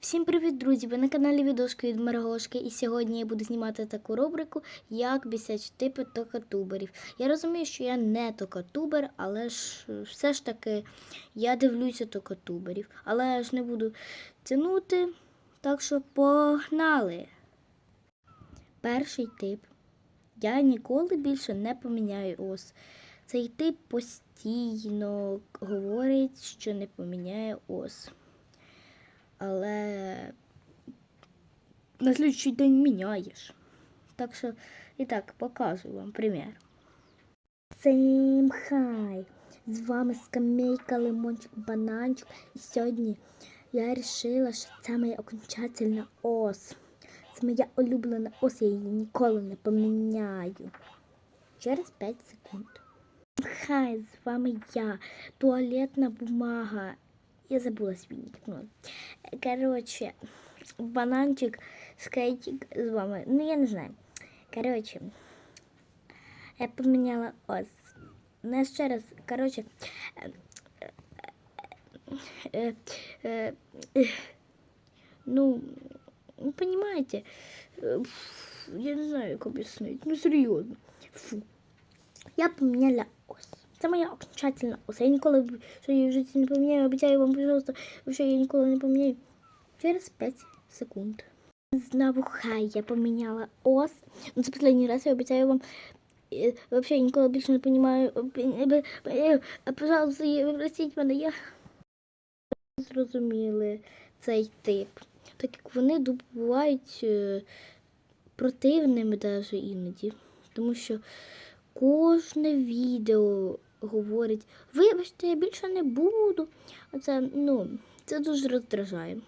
Всім привіт, друзі! Ви на каналі Відошки від Маргошки, і сьогодні я буду знімати таку рубрику, як бісять типи токатуберів. Я розумію, що я не токатубер, але ж все ж таки я дивлюся токатуберів. Але я ж не буду тянути, так що погнали. Перший тип. Я ніколи більше не поміняю ос. Цей тип постійно говорить, що не поміняє ос але на слідчий день міняєш. Так що, і так, показую вам примір. Всім хай! З вами скамейка, лимончик, бананчик. І сьогодні я вирішила, що це моя окончательна ос. Це моя улюблена ос, я її ніколи не поміняю. Через 5 секунд. Хай, з вами я, туалетна бумага. Я забула свій нікнув. Коротше, бананчик, скейтик з вами. Ну, я не знаю. Коротше, я поміняла ось. Не ще раз, коротше. Е, е, е, ну, ви понимаете, Е, фу, я не знаю, як об'яснити. Ну, серйозно. Фу. Я поміняла ось. Це моя окончательна ось. Я ніколи що я в житті не поміняю. Обіцяю вам, пожалуйста, що я ніколи не поміняю. Через 5 секунд. Знову хай я поміняла ос. Ну, це останній раз я обіцяю вам. Я ніколи більше не поміняю. Е, Пожалуйста, е, ви мене, я зрозуміли цей тип. Так як вони бувають е, противними навіть іноді. Тому що кожне відео говорить, вибачте, я більше не буду. Це, ну, це дуже роздражає.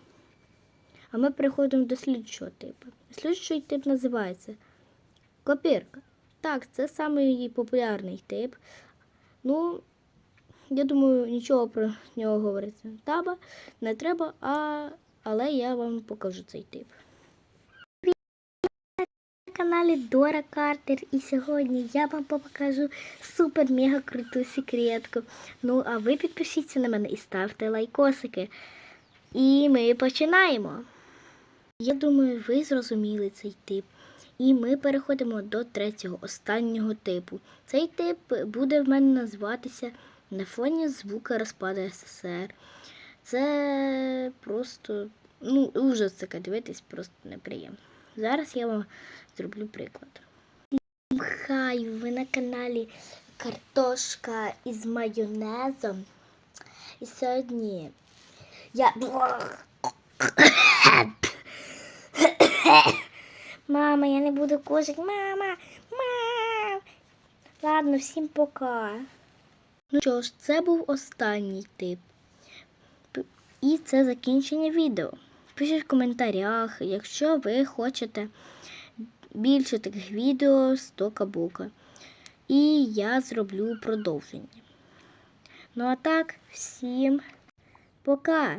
А ми переходимо до слідчого типу. Слідчий тип називається копірка. Так, це самий популярний тип. Ну, я думаю, нічого про нього говорити не не треба, а... але я вам покажу цей тип. На каналі Дора Картер і сьогодні я вам покажу супер-мега круту секретку. Ну, а ви підпишіться на мене і ставте лайкосики. І ми починаємо. Я думаю, ви зрозуміли цей тип. І ми переходимо до третього, останнього типу. Цей тип буде в мене називатися на фоні звука розпаду СССР. Це просто, ну, ужас таке дивитись, просто неприємно. Зараз я вам зроблю приклад. Хай ви на каналі Картошка із майонезом. І сьогодні я. Мама, я не буду кушати. Мама, мам. Ладно, всім пока. Ну що ж, це був останній тип. І це закінчення відео. Пишіть в коментарях, якщо ви хочете більше таких відео з Тока-Бука. І я зроблю продовження. Ну а так, всім пока!